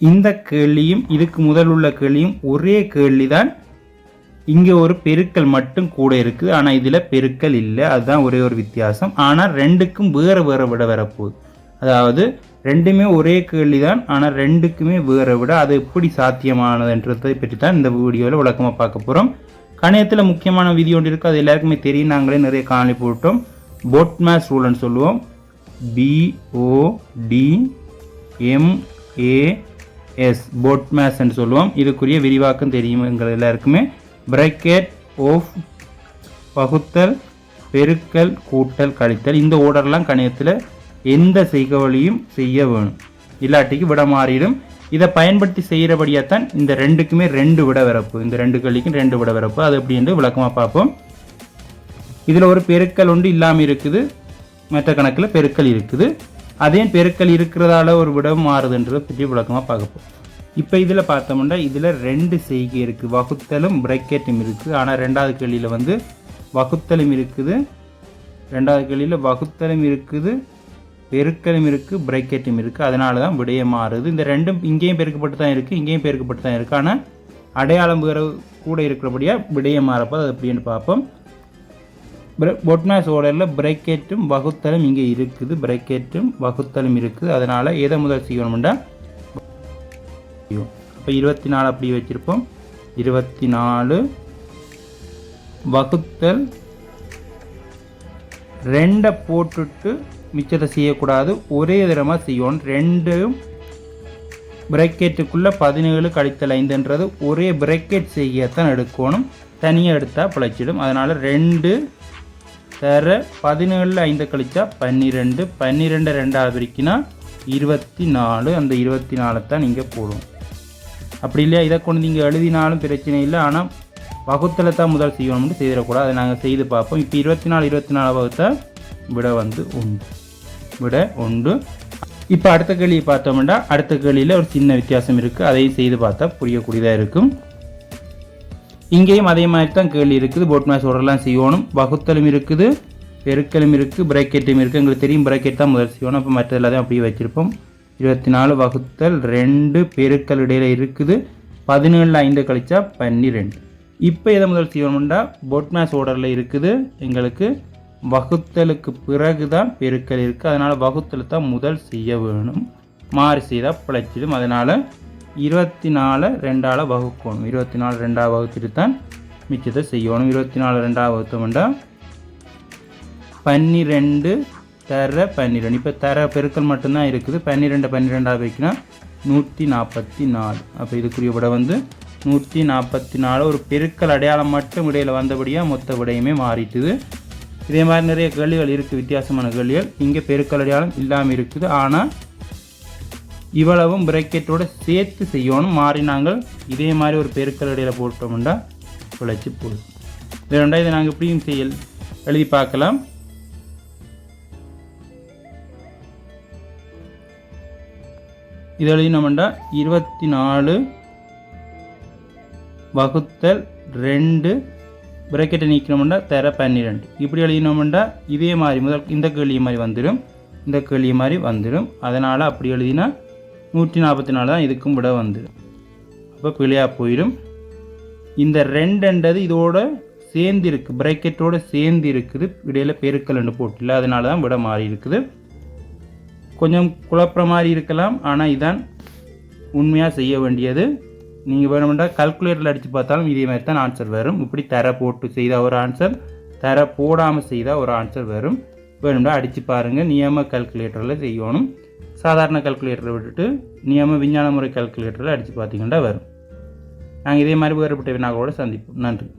இந்த கேள்வியும் இதுக்கு முதல் உள்ள கேள்வியும் ஒரே கேள்வி தான் இங்கே ஒரு பெருக்கல் மட்டும் கூட இருக்குது ஆனால் இதில் பெருக்கல் இல்லை. அதுதான் ஒரே ஒரு வித்தியாசம். ஆனால் ரெண்டுக்கும் வேறு வேறு விட வரப்போகுது. அதாவது ரெண்டுமே ஒரே கேள்வி தான் ஆனால் ரெண்டுக்குமே வேறு விட அது எப்படி சாத்தியமானதுன்றதை பற்றி தான் இந்த வீடியோவில் விளக்கமாக பார்க்க போகிறோம் கணையத்தில் முக்கியமான விதி ஒன்று இருக்குது அது எல்லாருக்குமே தெரியும். நாங்களே நிறைய காணொலி போட்டோம். போட் மேஸ் ரூல்னு சொல்லுவோம். பிஓடி எஸ் போட் மேஸ்ன்னு சொல்லுவோம். இதுக்குரிய விரிவாக்கம் தெரியும் எங்கள் எல்லாருக்குமே. பிரக்கெட் ஓஃப் பகுத்தல் பெருக்கல் கூட்டல் கழித்தல். இந்த ஓர்டர்லாம் கணிதத்தில் எந்த செய்கவழியும் செய்ய வேணும். இல்லாட்டிக்கு விட மாறிடும். இதை பயன்படுத்தி செய்கிறபடியாக தான் இந்த ரெண்டுக்குமே ரெண்டு விட வரப்பு. இந்த ரெண்டு கல்விக்கும் ரெண்டு விட வரப்பு. அது எப்படின்னு விளக்கமாக பார்ப்போம். இதில் ஒரு பெருக்கல் ஒன்று இல்லாமல் இருக்குது. மற்ற கணக்கில் பெருக்கல் இருக்குது. அதே பெருக்கல் இருக்கிறதால ஒரு விடவும் மாறுதுன்றதை பற்றி விளக்கமாக பார்க்கப்போம் இப்போ இதில் பார்த்தோம்னா இதில் ரெண்டு செய்கை இருக்குது வகுத்தலும் பிரக்கெட்டும் இருக்குது ஆனால் ரெண்டாவது கேள்வியில் வந்து வகுத்தலும் இருக்குது ரெண்டாவது கேள்வியில் வகுத்தலும் இருக்குது பெருக்கலும் இருக்குது பிரக்கெட்டும் இருக்குது அதனால தான் விடைய மாறுது. இந்த ரெண்டும் இங்கேயும் பெருக்கப்பட்டு தான் இருக்குது இங்கேயும் பெருக்கப்பட்டு தான் இருக்குது ஆனால் அடையாளம் வேறு கூட இருக்கிறபடியாக விடைய மாறப்போ அது எப்படின்னு பார்ப்போம். பொட்னாஸ் ஓர்டரில் பிரேக்கெட்டும் வகுத்தலும் இங்கே இருக்குது. பிரேக்கெட்டும் வகுத்தலும் இருக்குது. அதனால் எதை முதல் செய்யணும்னா அப்போ இருபத்தி நாலு அப்படி வச்சுருப்போம். இருபத்தி நாலு வகுத்தல் ரெண்டை போட்டுட்டு மிச்சத்தை செய்யக்கூடாது. ஒரே தரமாக செய்யணும். ரெண்டும் பிரேக்கெட்டுக்குள்ளே பதினேழு கழித்தல் ஐந்துன்றது. ஒரே பிரேக்கெட் செய்யத்தான் எடுக்கணும். தனியாக எடுத்தால் பிழைச்சிடும். அதனால் ரெண்டு தர பதினேழில் ஐந்து கழிச்சா பன்னிரெண்டு. பன்னிரெண்டு ரெண்டாவது வரைக்கும்னா இருபத்தி நாலு அந்த இருபத்தி நாலு தான் நீங்கள் போடும் அப்படி இல்லையா? இதை கொண்டு நீங்கள் எழுதினாலும் பிரச்சனை இல்லை. ஆனால் வகுத்தில் தான் முதல் செய்யணும்னு செய்திடக்கூடாது. அதை நாங்கள் செய்து பார்ப்போம். இப்போ இருபத்தி நாலு இருபத்தி நாலு வகுத்தா விட வந்து உண்டு விட உண்டு இப்போ அடுத்த கேள்வியை பார்த்தோம்னா அடுத்த கேள்வியில் ஒரு சின்ன வித்தியாசம் இருக்குது அதையும் செய்து பார்த்தா புரியக்கூடியதாக இருக்கும். இங்கேயும் அதே மாதிரி தான் கேள்வி இருக்குது. போட் மேட்ச் ஓடலாம் செய்யணும். வகுத்தலும் இருக்குது பெருக்கலும் இருக்குது பிரேக்கெட்டும் இருக்குது. எங்களுக்கு தெரியும் பிரேக்கெட் தான் முதல் செய்யணும். அப்போ மற்ற எல்லாத்தையும் அப்படியே வச்சுருப்போம். இருபத்தி நாலு வகுத்தல் ரெண்டு பெருக்கல் இடையில் இருக்குது. பதினேழில் ஐந்து கழிச்சா பன்னிரெண்டு. இப்போ எதை முதல் செய்யணும்டா? போட் மேட்ச் ஓர்டரில் இருக்குது. எங்களுக்கு வகுத்தலுக்கு பிறகு தான் பெருக்கல் இருக்குது அதனால் வகுத்தல் தான் முதல் செய்ய வேணும். மாறி செய்தால் பிழைச்சிடும். அதனால் இருபத்தி நாலு ரெண்டால் வகுக்கணும். இருபத்தி நாலு ரெண்டாவது வகுத்துட்டு தான் மிச்சத்தை செய்யணும். இருபத்தி நாலு ரெண்டாவது வகுத்தோம்டா பன்னிரெண்டு தர பன்னிரெண்டு. இப்போ தர பெருக்கள் மட்டும்தான் இருக்குது. பன்னிரெண்டு பன்னிரெண்டாவது வைக்கினா நூற்றி நாற்பத்தி நாலு அப்போ இதுக்குரிய விட வந்து நூற்றி நாற்பத்தி நாலு ஒரு பெருக்கல் அடையாளம் மட்டும் இடையில் வந்தபடியாக மொத்த விடையுமே மாறிட்டுது. இதே மாதிரி நிறைய கேள்விகள் இருக்குது வித்தியாசமான கேள்விகள். இங்கே பெருக்கல் அடையாளம் இல்லாமல் இருக்குது. ஆனால் இவ்வளவும் பிரேக்கெட்டோட சேர்த்து செய்யணும். மாறி நாங்கள் இதே மாதிரி ஒரு பெருக்கல் இடையில் போட்டோம்னா பிழைச்சி போதும் இது ரெண்டாவது இதை நாங்கள் இப்படியும் செய்ய எழுதி பார்க்கலாம். இது எழுதினோம்டா இருபத்தி நாலு வகுத்தல் ரெண்டு பிரேக்கெட்டை நீக்கணும்னா தர பன்னிரெண்டு. இப்படி எழுதினோம்டா இதே மாதிரி முதல் இந்த கேள்வி மாதிரி வந்துடும் இந்த கேள்வி மாதிரி வந்துடும் அதனால் அப்படி எழுதினா நூற்றி நாற்பத்தி நாலு தான் இதுக்கும் விட வந்து. அப்போ பிழையாக போயிடும். இந்த ரெண்டுன்றது இதோட சேர்ந்து இருக்குது பிரேக்கெட்டோட சேர்ந்து இருக்குது இடையில பெருக்கல்னு போட்டில்ல அதனால தான் விட மாறி இருக்குது. கொஞ்சம் குழப்புற மாதிரி இருக்கலாம் ஆனால் இதான் உண்மையாக செய்ய வேண்டியது. நீங்கள் வேணுமெண்டா கல்குலேட்டரில் அடித்து பார்த்தாலும் இதே மாதிரி தான் ஆன்சர் வரும். இப்படி தர போட்டு செய்தால் ஒரு ஆன்சர் தர போடாமல் செய்தால் ஒரு ஆன்சர் வரும். வேணும்னா அடித்து பாருங்கள் நியம கல்குலேட்டரில் செய்யணும். சாதாரண கல்குலேட்டரை விட்டுட்டு நியம விஞ்ஞான முறை கல்குலேட்டரில் அடித்து பார்த்தீங்கன்னா வரும். நாங்கள் இதே மாதிரி வேறுபட்ட வினாக்களோடு சந்திப்போம். நன்றி.